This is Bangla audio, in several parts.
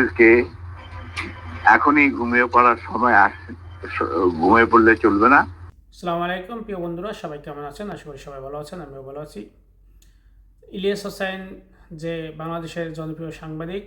তোমাদেরকে এখনই ঘুমিয়ে পড়ার সময় আস ঘুমিয়ে পড়লে চলবে না। আসসালামু আলাইকুম, প্রিয় বন্ধুরা, সবাই কেমন আছেন? আশা করি সবাই ভালো আছেন, আমিও ভালো আছি। ইলিয়াস হোসেন যে বাংলাদেশের জনপ্রিয় সাংবাদিক,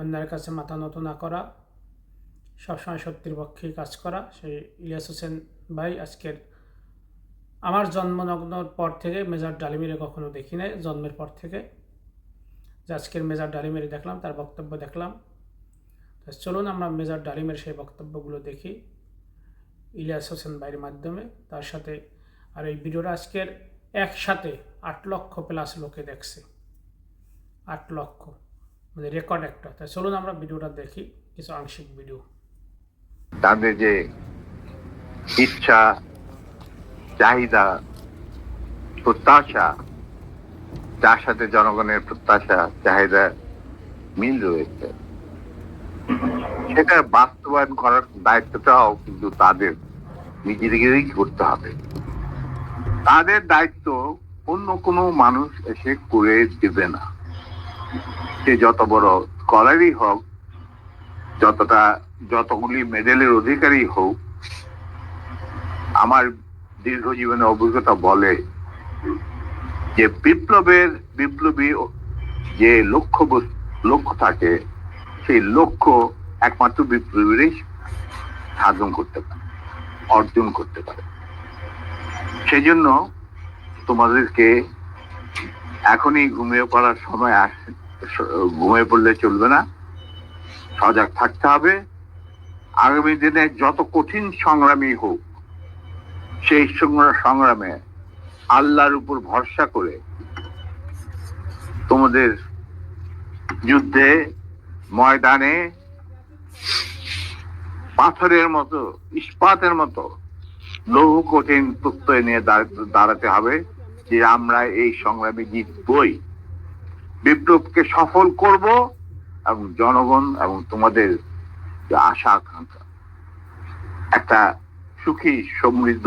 অন্যের কাছে মাথা নত না করা, সবসময় সত্যির পক্ষে কাজ করা, সেই ইলিয়াস হোসেন ভাই আজকের আমার জন্মনগ্নর পর থেকে, মেজর ডালিমিরে কখনো দেখি নাই, জন্মের পর থেকে। যে আজকের মেজর ডালিমিরে দেখলাম, তার বক্তব্য দেখলাম। চলুন আমরা মেজর ডালিমের সেই বক্তব্যগুলো দেখি ইলিয়াস হোসেন ভাইয়ের মাধ্যমে। তার সাথে আর এই ভিডিওটা আজকের একসাথে আট লক্ষ প্লাস লোকে দেখছে। আট লক্ষ মানে রেকর্ড একটা। তাই চলুন আমরা ভিডিওটা দেখি, কিছু আংশিক ভিডিও তাদের যে ইচ্ছা, চাহিদা, প্রত্যাশা যার সাথে জনগণের প্রত্যাশা, চাহিদা মিল রয়েছে। সেটা বাস্তবায়ন করার দায়িত্বটাও কিন্তু তাদের নিজেদেরই করতে হবে। তাদের দায়িত্ব অন্য কোনো মানুষ এসে করে দেবে না। সে যত বড় স্কলারই হোক, যতটা, যতগুলি মেডেলের অধিকারী হোক, আমার দীর্ঘ জীবনের অভিজ্ঞতা বলে যে বিপ্লবের বিপ্লবী যে লক্ষ্য লক্ষ্য থাকে, সেই লক্ষ্য একমাত্র বিপ্লবীরই সাধন করতে পারে, অর্জন করতে পারে। সেই জন্য তোমাদেরকে এখনই ঘুমিয়ে পড়ার সময় আস ঘুমিয়ে পড়লে চলবে না। সজাগ থাকতে হবে। আগামী দিনে যত কঠিন সংগ্রামী হোক, সেই সংগ্রা- সংগ্রামে আল্লাহর উপর ভরসা করে তোমাদের যুদ্ধে ময়দানে পাথরের মতো, ইস্পাতের মতো লৌহ কঠিন প্রত্যয় নিয়ে দাঁড়াতে হবে যে আমরা এই সংগ্রামে জিতবই। বিপ্লবকে সফল করব এবং জনগণ এবং তোমাদের আশা আকাঙ্ক্ষা একটা সুখী সমৃদ্ধ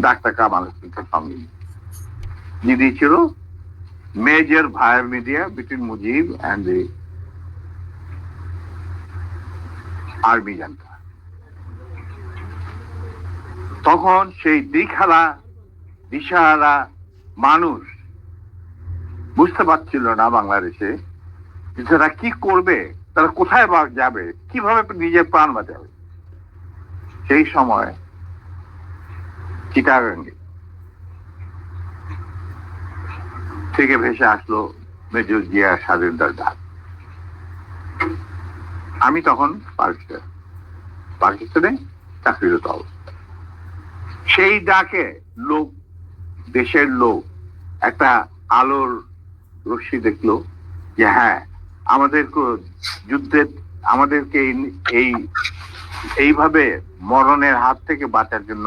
ডাক্তার কামাল হোসেনকে সঙ্গে যিনি ছিল major ভায়ার media between Mujib and the army জানতা তখন সেই দিখালা দিশাহারা মানুষ বুঝতে পারছিল না বাংলাদেশে যে তারা কি করবে, তারা কোথায় যাবে, কীভাবে নিজের প্রাণ বাঁচাবে। সেই সময় চিটাগাঙ্গে। থেকে ভেসে আসলো মেজর জিয়া স্বাধীনতার ডাক আমি তখন পাকিস্তান, পাকিস্তানে চাকরিরত সেই ডাকে লোক, দেশের লোক, একটা আলোর রশ্মি দেখল যে হ্যাঁ আমাদের যুদ্ধের আমাদেরকে এই, এইভাবে মরণের হাত থেকে বাঁচার জন্য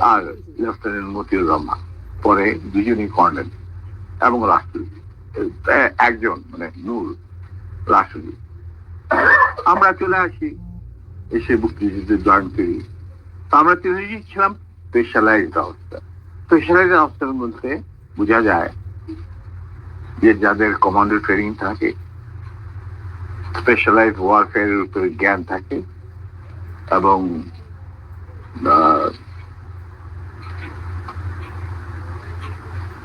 আর লেফটেন্যান্ট মতিউর রহমান। পরে দুজনই কর্নেল এবং রাষ্ট্রপতি একজন মানে নূর রাষ্ট্রপতি আমরা চলে আসি এসে মুক্তিযুদ্ধে জয়েন করি তো আমরা তিনজনই ছিলাম স্পেশালাইজড অবস্থা স্পেশালাইজড অবস্থার মধ্যে বোঝা যায় যে যাদের কমান্ডো ট্রেনিং থাকে স্পেশালাইজ ওয়ারফেয়ারের উপরে জ্ঞান থাকে এবং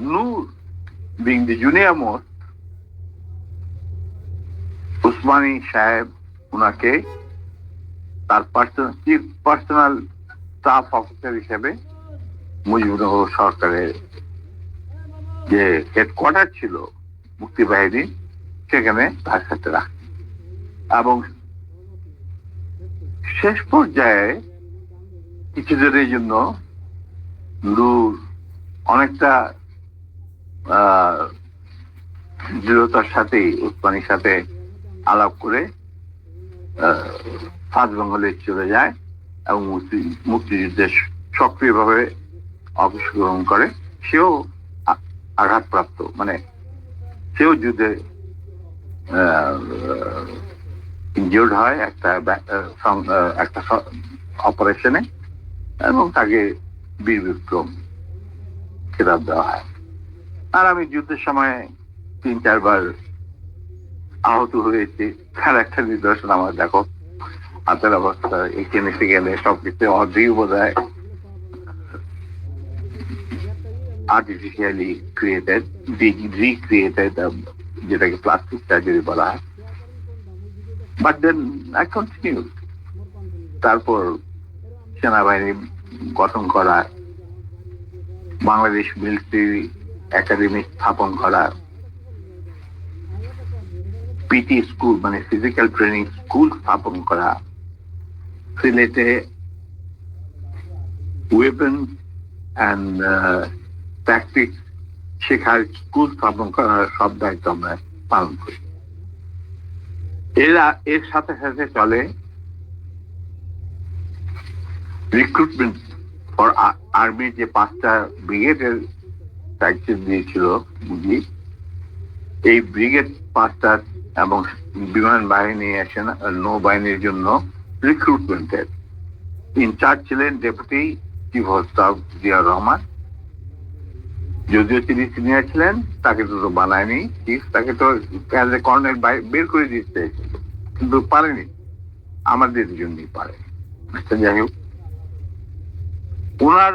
Noor being the junior most Osmani সাহেব ওনাকে তার personal chief personal staff officer হিসেবে মুজিবনগর সরকারের যে হেডকোয়ার্টার ছিল, মুক্তি মুক্তিবাহিনী সেখানে তার সাথে রাখে। এবং শেষ পর্যায়ে কিছুদিনের জন্য নূর অনেকটা দৃঢ়তার সাথে উসমানির সাথে আলাপ করে সাত বেঙ্গলে চলে যায় এবং মুক্তি, মুক্তিযুদ্ধে সক্রিয়ভাবে অংশগ্রহণ করে। সেও আঘাতপ্রাপ্ত মানে সেও যুদ্ধে ইনজিওর্ড হয় একটা একটা অপারেশনে এবং তাকে বীর বিক্রম খেতাব দেওয়া হয়। আর আমি যুদ্ধের সময় তিন, চারবার আহত হয়েছি। তার একটা নিদর্শন আমার, দেখো। হাতের অবস্থা এখানে এসে গেলে সবকিছু বোধ হয়। আর্টিফিশিয়ালি ক্রিয়েটেড রিক্রিয়েটেড যেটাকে প্লাস্টিক সার্জারি বলা হয়। বাট দেন আই কন্টিনিউ তারপর সেনাবাহিনী গঠন করা। বাংলাদেশ মিলিটারি একাডেমি স্থাপন করা পিটি স্কুল মানে ফিজিক্যাল ট্রেনিং স্কুল স্থাপন করা, সিলেটে ওয়েপন অ্যান্ড ট্যাকটিক শেখার স্কুল স্থাপন করার সব দায়িত্ব আমরা পালন করি। এরা, এর সাথে সাথে চলে রিক্রুটমেন্ট ফর আর্মি যে পাঁচটা ব্রিগেডের দায়িত্ব দিয়েছিল মুজি এই ব্রিগেড পাঁচটা এবং বিমান বাহিনী আসেন নৌবাহিনীর জন্য রিক্রুটমেন্টের ইনচার্জ ছিলেন deputy chief of staff Zia Rahman. যদিও তিনি সিনিয়র ছিলেন তাকে তো বানায়নি চিফ তাকে তো কর্নেল বের করে দিতে কিন্তু পারেনি। আমাদের জন্যই পারে। আচ্ছা, যাই হোক। ওনার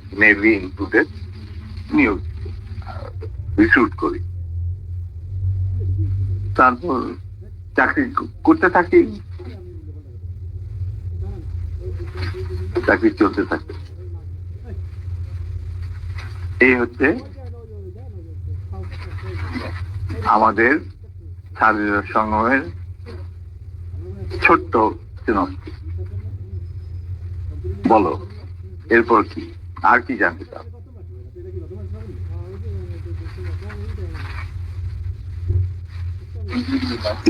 নেভি ইনক্লুডেড নিয়োগ রিক্রুট করি। তারপর চাকরি করতে থাকি। চাকরি চলতে থাকে। এই হচ্ছে আমাদের স্বাধীনতা সংগ্রামের ছোট্ট সিনপসিস। বলো, এরপর কি? আর কি জানতে চাও?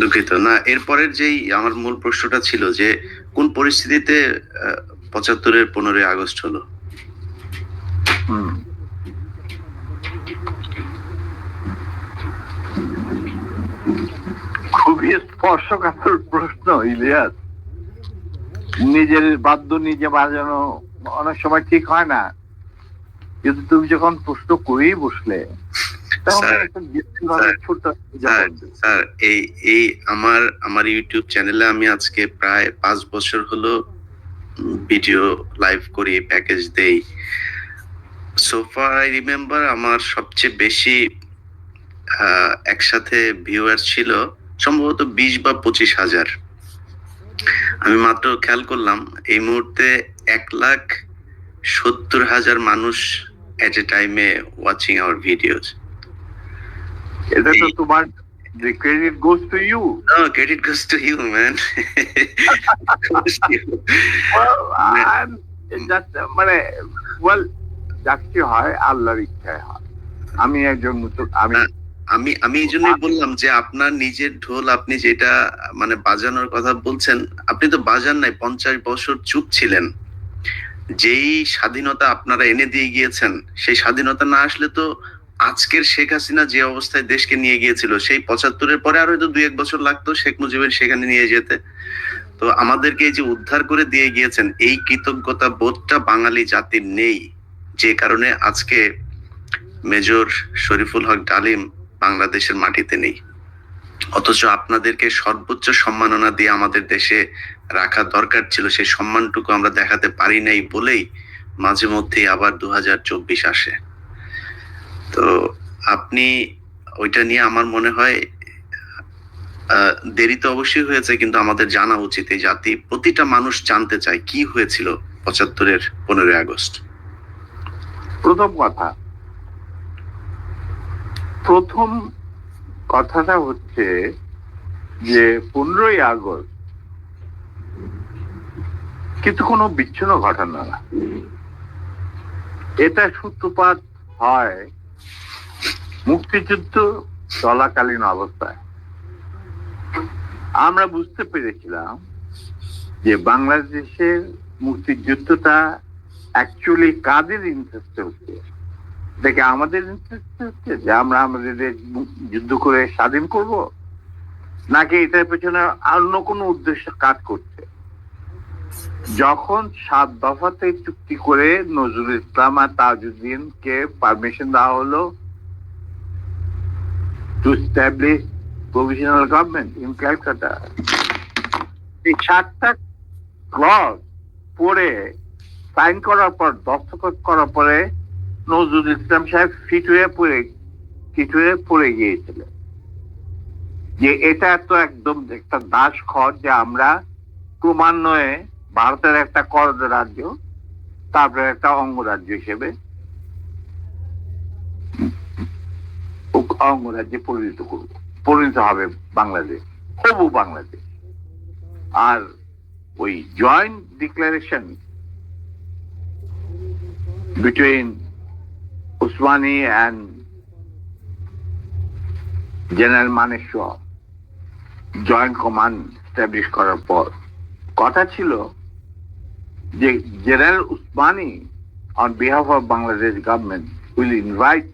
দুঃখিত। না এরপরের যেই আমার মূল প্রশ্নটা ছিল যে কোন পরিস্থিতিতে পঁচাত্তরের পনেরোই আগস্ট হলো। খুবই স্পর্শকাতর প্রশ্ন ইলিয়াস। নিজের বাদ্য নিজে বাজানো অনেক সময় ঠিক হয় না। কিন্তু তুমি যখন প্রশ্ন করেই বসলে স্যার, এই এই আমার আমার ইউটিউব চ্যানেলে আমি আজকে প্রায় পাঁচ বছর হলো ভিডিও লাইভ করি প্যাকেজ দেই। সোফা আই রিমেম্বার আমার সবচেয়ে বেশি একসাথে ভিউয়ার ছিল সম্ভবত বিশ বা পঁচিশ হাজার। আমি মাত্র খেয়াল করলাম এই মুহূর্তে এক লাখ সত্তর হাজার মানুষ এট এ টাইমে ওয়াচিং আওয়ার ভিডিওস এটা তো তোমার the credit goes to you. No, credit goes to you, man. to you. Well, I'm just, মানে well যাচ্ছি হয় আল্লাহর ইচ্ছায় হয় আমি একজন আমি। আমি আমি এই জন্যই বললাম যে আপনার নিজের ঢোল আপনি যেটা মানে বাজানোর কথা বলছেন আপনি তো বাজান নাই পঞ্চাশ বছর চুপ ছিলেন যেই স্বাধীনতা আপনারা এনে দিয়ে গিয়েছেন, সেই স্বাধীনতা না আসলে তো আজকের শেখ হাসিনা যে অবস্থায় দেশকে নিয়ে গিয়েছিল, সেই পঁচাত্তরের পরে আর হয়তো দুই এক বছর লাগতো শেখ মুজিবের সেখানে নিয়ে যেতে। তো আমাদেরকে এই যে উদ্ধার করে দিয়ে গিয়েছেন, এই কৃতজ্ঞতা বোধটা বাঙালি জাতির নেই। যে কারণে আজকে মেজর শরীফুল হক ডালিম বাংলাদেশের মাটিতে নেই। অথচ আপনাদেরকে সর্বোচ্চ সম্মাননা দিয়ে আমাদের দেশে রাখা দরকার ছিল, সেই সম্মানটুকু আমরা দেখাতে পারি নাই বলেই মাঝে মধ্যেই আবার দু হাজার চব্বিশ আসে। তো আপনি ওইটা নিয়ে আমার মনে হয় দেরি তো অবশ্যই হয়েছে কিন্তু আমাদের জানা উচিত এই জাতি প্রতিটা মানুষ জানতে চায় কি হয়েছিল পঁচাত্তরের পনেরোই আগস্ট। প্রথম কথা, প্রথম কথাটা হচ্ছে যে পনেরোই আগস্ট কিন্তু কোনো বিচ্ছিন্ন ঘটনা না। এটা সূত্রপাত হয় মুক্তিযুদ্ধ চলাকালীন অবস্থায়। আমরা বুঝতে পেরেছিলাম যে বাংলাদেশের মুক্তিযুদ্ধটা অ্যাকচুয়ালি কাদের ইন্টারেস্টে হচ্ছে? দেখে আমাদের ইন্টারেস্ট হচ্ছে যে আমরা আমাদের যুদ্ধ করে স্বাধীন করব? নাকি এটার পেছনে অন্য কোনো উদ্দেশ্য কাজ করছে? যখন সাত দফাতে চুক্তি করে নজরুল ইসলাম আর তাজউদ্দিনকে পারমিশন দেওয়া হলো to establish provisional government in Calcutta এই সাতটা ক্লজ পড়ে সাইন করার পর, দস্তখত করার পরে নজরুল ইসলাম সাহেব ফিট হয়ে পড়ে, ফিট হয়ে পড়ে গিয়েছিলেন। যে এটা তো একদম একটা দাস খর যে আমরা ক্রমান্বয়ে ভারতের একটা কর রাজ্য, তারপরে একটা অঙ্গরাজ্য হিসেবে অঙ্গরাজ্যে পরিণত করব। পরিণত হবে বাংলাদেশ, হবু বাংলাদেশ। আর ওই joint declaration between Usmani and general Maneshwar joint command establish করার পর, কথা ছিল যে general Osmani on behalf of Bangladesh government will invite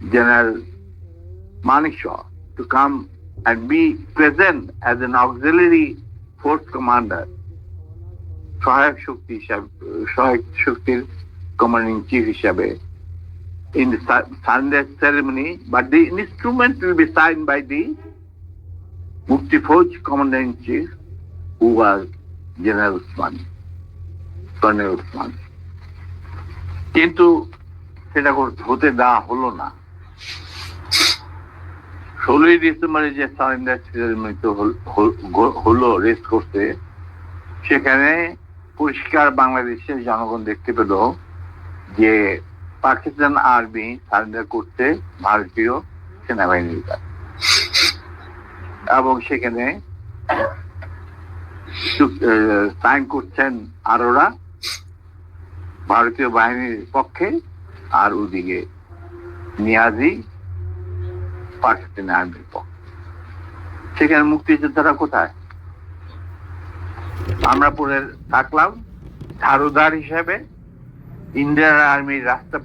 general Maneshaw to come and be present as an auxiliary force commander সহায়ক শক্তি হিসাবে সহায়ক শক্তির কমান্ডিং চিফ হিসাবে in the su- Sunday ceremony, but the instrument will be signed by the Mukti Fauj commander in chief, who was General Usman, Colonel Usman. কিন্তু সেটা হতে দেওয়া হলো না ষোলোই ডিসেম্বরে যে সারেন্ডার সেরেমনিতে হলো রেস্ট করতে সেখানে পরিষ্কার বাংলাদেশের জনগণ দেখতে পেল যে পাকিস্তান আর্মি সারেন্ডার করতে ভারতীয় সেনাবাহিনীর কাছে এবং সেখানে সাইন করছেন আরোরা ভারতীয় বাহিনীর পক্ষে আর ওদিকে নিয়াজি পাকিস্তানি আর্মির পক্ষে। সেখানে মুক্তিযোদ্ধারা কোথায়? আমরা পরে থাকলাম, ঝাড়ুদার হিসেবে ইন্ডিয়ান আর্মির রাস্তা